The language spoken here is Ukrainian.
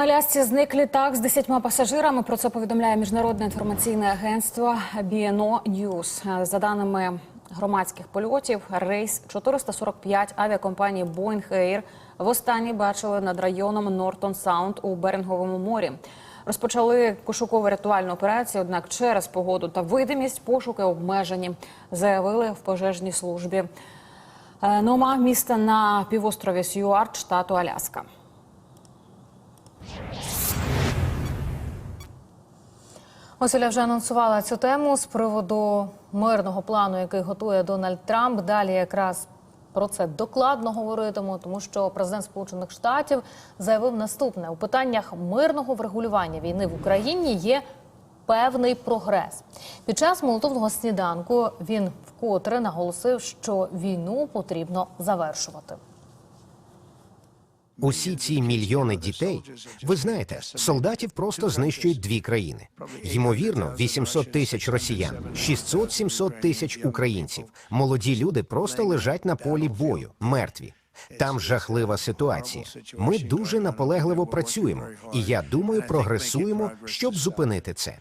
Алясці зник літак з десятьма пасажирами. Про це повідомляє міжнародне інформаційне агентство BNO News. За даними громадських польотів, рейс 445 авіакомпанії Boeing Air востаннє бачили над районом Нортон Саунд у Беринговому морі. Розпочали пошуково-рятувальну операцію, однак через погоду та видимість пошуки обмежені, заявили в пожежній службі. Е, Нома міста на півострові Сьюарт, штату Аляска. Оселя вже анонсувала цю тему з приводу мирного плану, який готує Дональд Трамп. Далі якраз про це докладно говоритиму, тому що президент Сполучених Штатів заявив наступне: у питаннях мирного врегулювання війни в Україні є певний прогрес. Під час молотовного сніданку він вкотре наголосив, що війну потрібно завершувати. Усі ці мільйони дітей, ви знаєте, солдатів просто знищують дві країни. Ймовірно, 800 тисяч росіян, 600-700 тисяч українців. Молоді люди просто лежать на полі бою, мертві. Там жахлива ситуація. Ми дуже наполегливо працюємо, і я думаю, прогресуємо, щоб зупинити це.